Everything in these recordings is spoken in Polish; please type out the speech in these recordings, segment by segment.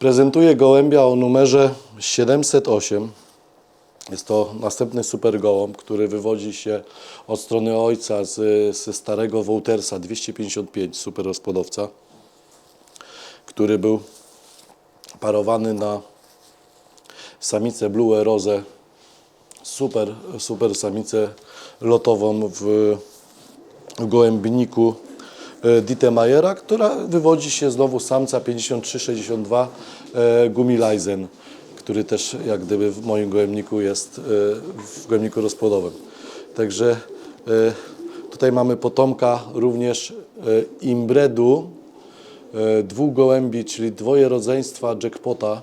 Prezentuję gołębia o numerze 708. Jest to następny super gołąb, który wywodzi się od strony ojca z, ze starego Wołtersa 255, super rozpłodowca, który był parowany na samicę Blue Rose, super, super samicę lotową w, w gołębniku Dittemajera, która wywodzi się znowu samca 5362 e, Gumileisen, który też jak gdyby w moim gołębniku jest e, w gołębniku rozpłodowym. Także e, tutaj mamy potomka również e, imbredu e, dwóch gołębi, czyli dwoje rodzeństwa jackpota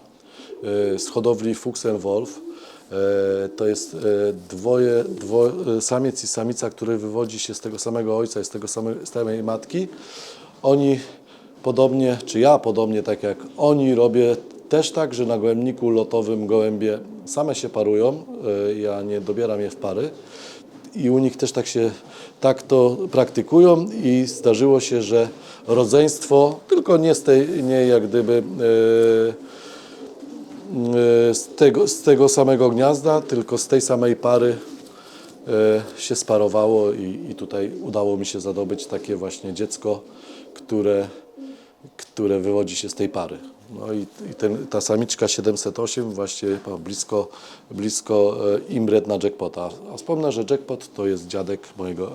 e, z hodowli Fuchsenwolf. E, To jest e, dwoje, dwo, e, samiec i samica, który wywodzi się z tego samego ojca i z tego samej, z samej matki. Oni podobnie, czy ja podobnie tak jak oni robię też tak, że na gołębniku lotowym gołębie same się parują, ja nie dobieram je w pary i u nich też tak się, tak to praktykują i zdarzyło się, że rodzeństwo, tylko nie z tej, nie jak gdyby e, z tego, z tego samego gniazda, tylko z tej samej pary e, się sparowało i, i tutaj udało mi się zadobyć takie właśnie dziecko, które, które wywodzi się z tej pary. No i, i ten, ta samiczka 708 właśnie blisko, blisko e, imbret na jackpota. A wspomnę, że jackpot to jest dziadek mojego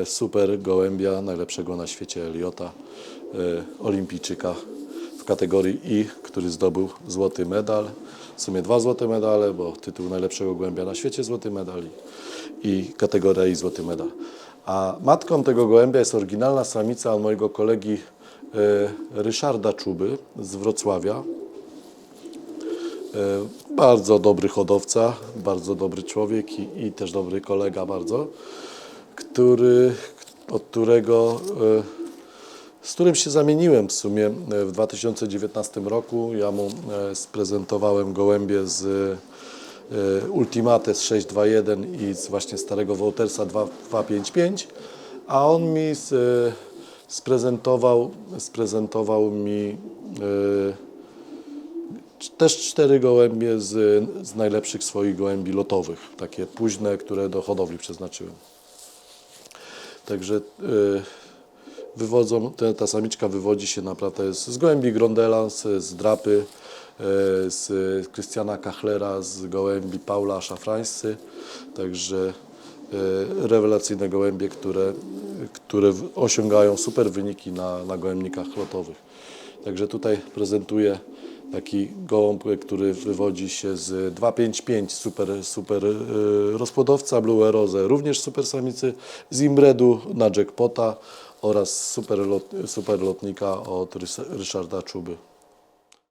e, super gołębia, najlepszego na świecie Eliota, e, olimpijczyka w kategorii I, który zdobył złoty medal. W sumie dwa złote medale, bo tytuł najlepszego gołębia na świecie złoty medal i, kategoria I złoty medal. A matką tego gołębia jest oryginalna samica mojego kolegi e, Ryszarda Czuby z Wrocławia. E, Bardzo dobry hodowca, bardzo dobry człowiek i, i też dobry kolega bardzo, który, od którego, e, z którym się zamieniłem w sumie e, w 2019 roku. Ja mu e, sprezentowałem gołębie z e, Ultimates 621 i z właśnie starego Woltersa 255, a on mi z, sprezentował, sprezentował mi też cztery gołębie z, z najlepszych swoich gołębi lotowych, takie późne, które do hodowli przeznaczyłem. Także wywodzą, ta samiczka wywodzi się naprawdę z, z gołębi Grondela, z, z drapy, y, z Krystiana Kachlera, z gołębi Paula Szafrańscy. Także y, rewelacyjne gołębie, które, które osiągają super wyniki na, na gołębnikach lotowych. Także tutaj prezentuję taki gołąb, który wywodzi się z 255, super, super y, rozpłodowca Blue Rose, również super samicy z Imbredu na jackpota oraz super, lot, super lotnika od Rys- Ryszarda Czuby.